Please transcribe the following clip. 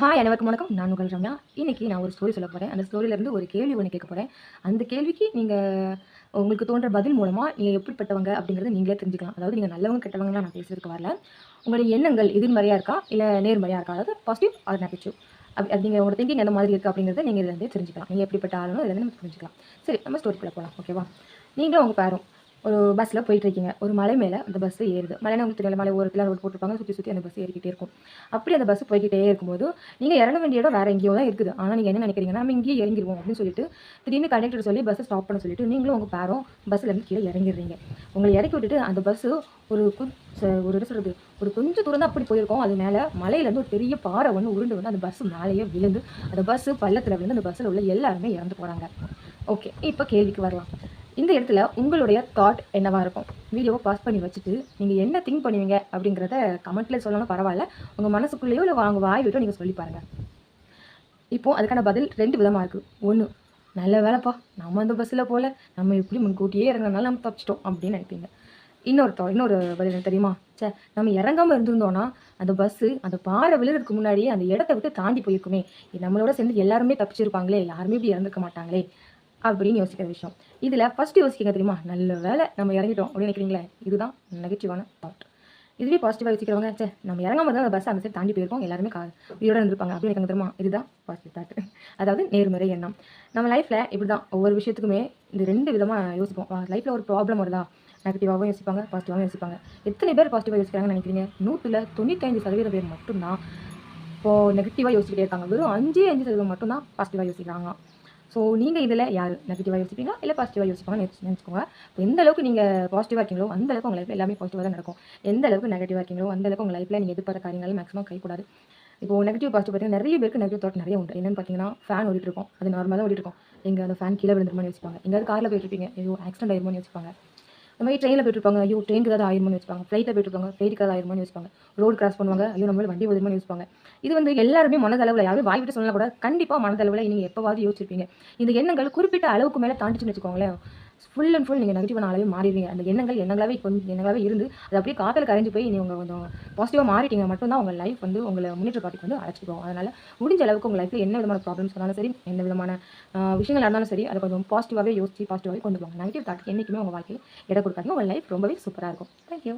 Hi அனைவருக்கும் வணக்கம். நான் உங்கள் ரம்யா. இன்னைக்கு நான் ஒரு ஸ்டோரி சொல்ல போகிறேன் அந்த ஸ்டோரியிலேருந்து ஒரு கேள்வி ஒன்று கேட்க போகிறேன் அந்த கேள்விக்கு நீங்கள் உங்களுக்கு தோன்ற பதில் மூலமாக நீங்கள் எப்படிப்பட்டவங்க அப்படிங்கிறத நீங்களே தெரிஞ்சுக்கலாம். அதாவது நீங்கள் நல்லவங்க கெட்டவங்களாம் நான் பேசுறதுக்கு வரல. உங்களுடைய எண்ணங்கள் எதிர்மறையாக இருக்கா? இல்லை நேர்மறையாக இருக்கா? அதாவது பாசிட்டிவ் ஆர் நெகட்டிவ் அப்படி அது உங்களோட திங்கிங் எந்த மாதிரி இருக்குது அப்படிங்கிறத நீங்கள் இதில் தெரிஞ்சுக்கலாம். நீங்கள் எப்படிப்பட்ட ஆளுனோ இதில் நம்ம தெரிஞ்சுக்கலாம் சரி நம்ம ஸ்டோரிக்குள்ளே போகலாம் ஓகேவா நீங்களும் உங்கள் பேரும் ஒரு பஸ்ஸில் போயிட்டுருக்கீங்க. ஒரு மலை மேலே அந்த பஸ்ஸு ஏறுது. மலைனா உங்களுக்கு தெரியல மலை ஓரத்தில் ரோடு போட்டிருப்பாங்க சுற்றி சுற்றி அந்த பஸ் ஏறிக்கிட்டே இருக்கும். அப்படி அந்த பஸ் போய்கிட்டே இருக்கும்போது நீங்கள் இறங்க வேண்டிய இடம் வேறு எங்கேயோ தான் இருக்குது. ஆனால் நீங்கள் என்ன நினைக்கிறீங்கன்னா நம்ம இங்கேயே இறங்கிடுவோம் அப்படின்னு சொல்லிட்டு திடீர்னு கண்டக்டர் சொல்லி பஸ்ஸை ஸ்டாப் பண்ண சொல்லிட்டு நீங்களும் உங்கள் பேரும் பஸ்ஸில் கீழே இறங்கிடுறீங்க. உங்களை இறக்கி விட்டுட்டு அந்த பஸ்ஸு ஒரு ஒரு என்ன சொல்கிறது ஒரு கொஞ்சம் தூரம் தான் அப்படி போயிருக்கோம். அது மேலே மலையிலேருந்து ஒரு பெரிய பாறை ஒன்று உருண்டு வந்து அந்த பஸ் மேலேயே விழுந்து அந்த பஸ்ஸு பள்ளத்தில் விழுந்து அந்த பஸ்ஸில் உள்ள எல்லாருமே இறந்து போகிறாங்க ஓகே இப்போ கேள்விக்கு வரலாம். இந்த இடத்துல உங்களுடைய தாட் என்னவாக இருக்கும்? வீடியோவை பாஸ் பண்ணி வச்சுட்டு நீங்கள் என்ன திங்க் பண்ணுவீங்க அப்படிங்கிறத கமெண்ட்டில் சொல்லணும் பரவாயில்ல. உங்கள் மனசுக்குள்ளேயோ இல்லை அவங்க வாய் விட்டோ நீங்கள் சொல்லி பாருங்கள் இப்போது அதுக்கான பதில் ரெண்டு விதமாக இருக்குது ஒன்று நல்ல வேலைப்பா. நம்ம அந்த பஸ்ஸில் போகல நம்ம எப்படி முன்கூட்டியே இறங்கினாலும் நம்ம தப்பிச்சிட்டோம் அப்படின்னு நினைப்பீங்க. இன்னொரு தோ இன்னொரு பதில் என்ன தெரியுமா? சே நம்ம இறங்காமல் இருந்திருந்தோன்னா அந்த பஸ்ஸு அந்த பாறை விழுறதுக்கு முன்னாடியே அந்த இடத்த விட்டு தாண்டி போயிருக்குமே. நம்மளோட சேர்ந்து எல்லாருமே தப்பிச்சிருப்பாங்களே. யாருமே இப்படி இறந்துருக்க மாட்டாங்களே. அப்படின்னு யோசிக்கிற விஷயம். இதில் ஃபஸ்ட்டு யோசிக்கிங்க தெரியுமா? நல்ல வேலை நம்ம இறங்கிட்டோம் அப்படின்னு நினைக்கிறீங்களே? இதுதான் நெகட்டிவான தாட் இதுவே பாசிட்டிவாக யோசிக்கிறவங்க சே நம்ம இறங்கும் தான் அந்த பஸ் அந்த சைடு தாண்டி போயிருக்கோம். எல்லாருமே கா உயிரோட இருந்திருப்பாங்க அப்படின்னு நினைக்காங்க தெரியுமா? இதுதான் பாசிட்டிவ் தாட் அதாவது நேர்மறை எண்ணம். நம்ம லைஃப்பில் இப்படி தான் ஒவ்வொரு விஷயத்துக்குமே இந்த ரெண்டு விதமாக யோசிப்போம். லைஃப்பில் ஒரு ப்ராப்ளம் வருதா? நெகட்டிவாகவும் யோசிப்பாங்க பாசிட்டிவாகவும் யோசிப்பாங்க. எத்தனை பேர் பாசிட்டிவாக யோசிக்கிறாங்கன்னு நினைக்கிறீங்க? நூற்றில் தொண்ணூத்தைந்து சதவீத பேர் மட்டும்தான் இப்போது நெகட்டிவாக யோசிச்சுட்டே இருக்காங்க. வெறும் அஞ்சே அஞ்சு சதவீதம் மட்டும்தான் பாசிட்டிவாக யோசிக்கிறாங்க ஸோ நீங்கள் இதில் யார் நெகட்டிவாக யோசிப்பீங்க இல்லை பாசிட்டிவாக யோசிப்பாங்கன்னு நினச்சிக்கோங்க. இப்போ எந்த அளவுக்கு நீங்கள் பாசிட்டிவாக இருக்கீங்களோ அந்த அளவுக்கு உங்கள் லைஃப்பில் எல்லாமே பாசிட்டிவாக தான் நடக்கும். எந்த அளவுக்கு நெகட்டிவாக இருக்கீங்களோ அந்த அளவுக்கு உங்கள் லைஃப்பில் நீங்கள் எதிர்பார்த்த காரியங்கள் மேக்ஸிமம் கைக்கூடாது இப்போ நெகட்டிவ் பாசிட்டிவ் பார்த்தீங்கன்னா நிறைய பேருக்கு நெகட்டிவ் தாட் நிறைய உண்டு. என்னென்னு பார்த்தீங்கன்னா ஃபேன் ஓடிட்டு இருக்கும். அது நார்மலாக ஓடிட்டு இருக்கும். எங்கள் அந்த ஃபேன் கீழே விழுந்துருமான்னு யோசிப்பாங்க. எங்கேயாவது காரில் போயிட்டு இருப்பீங்க. ஐயோ ஆக்சிடென்ட் ஆயிருமோன்னு யோசிப்பாங்க. இந்த மாதிரி ட்ரெயினில் போயிட்டு இருப்பாங்க ஐயோ ட்ரெயினுக்கு ஏதாவது ஆயிருமோன்னு யோசிப்பாங்க. ஃப்ளைட்டில் போயிட்டுருப்பாங்க. ஃப்ளைட்டுக்கு ஏதாவது ஆயிருமோன்னு யோசிப்பாங்க. ரோடு கிராஸ் பண்ணுவாங்க. ஐயோ நம்மளால் வண்டி ஓதுமோன்னு யோசிப்பாங்க. இது வந்து எல்லாருமே மனதளவில் யாரும் வாய் விட்டு சொல்லலாம் கூட கண்டிப்பாக மனதளவில் நீங்கள் எப்போவாவது யோசிச்சிருப்பீங்க. இந்த எண்ணங்கள் குறிப்பிட்ட அளவுக்கு மேலே தாண்டிச்சுன்னு வச்சுக்கோங்களேன். ஃபுல் அண்ட் ஃபுல் நீங்கள் நெகட்டிவ் அளவே மாறிடுவீங்க. அந்த எண்ணங்கள் எண்ணங்களாகவே கொஞ்சம் எண்ணங்களாகவே இருந்து அது அப்படியே காத்தில் கரைஞ்சு போய் நீங்கள் உங்கள் கொஞ்சம் பாசிட்டிவாக மாறிட்டீங்க மட்டும்தான் உங்கள் லைஃப் வந்து உங்களை முன்னேற்ற பாட்டுக்கு வந்து அழைச்சிப்போம் அதனால் முடிஞ்ச அளவுக்கு உங்கள் லைஃப்பில் என்ன விதமான ப்ராப்ளம்ஸ் இருந்தாலும் சரி என்ன விதமான விஷயங்கள் இருந்தாலும் சரி அதை கொஞ்சம் பாசிட்டிவாகவே யோசிச்சு பாசிட்டிவாகவே கொண்டு போங்க. நெகட்டிவ் தாட்டுக்கு என்றைக்குமே உங்கள் வாழ்க்கையில் இடம் கொடுக்காதீங்க உங்கள் லைஃப் ரொம்பவே சூப்பராக இருக்கும். தேங்க்யூ